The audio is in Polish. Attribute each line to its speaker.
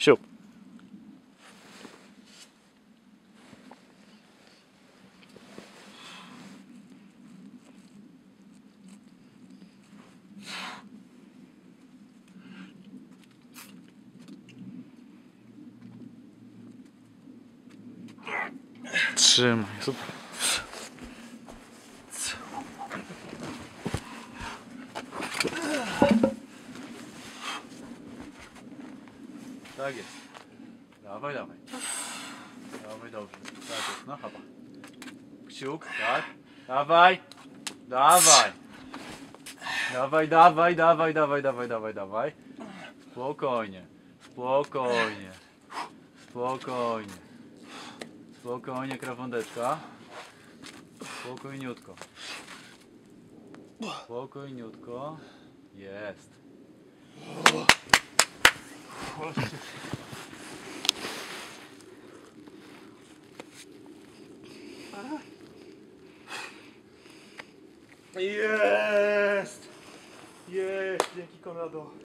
Speaker 1: Siup. Trzymaj. Super.
Speaker 2: Tak jest. Dawaj, dawaj. Dawaj, dobrze. Tak jest, no chyba. Kciuk, tak. Dawaj. Dawaj. Dawaj, dawaj, dawaj, dawaj, dawaj, dawaj, dawaj. Spokojnie. Spokojnie. Spokojnie. Spokojnie, krawądeczka. Spokojniutko. Spokojniutko. Jest.
Speaker 3: Jest! Jest! Dzięki Konrado.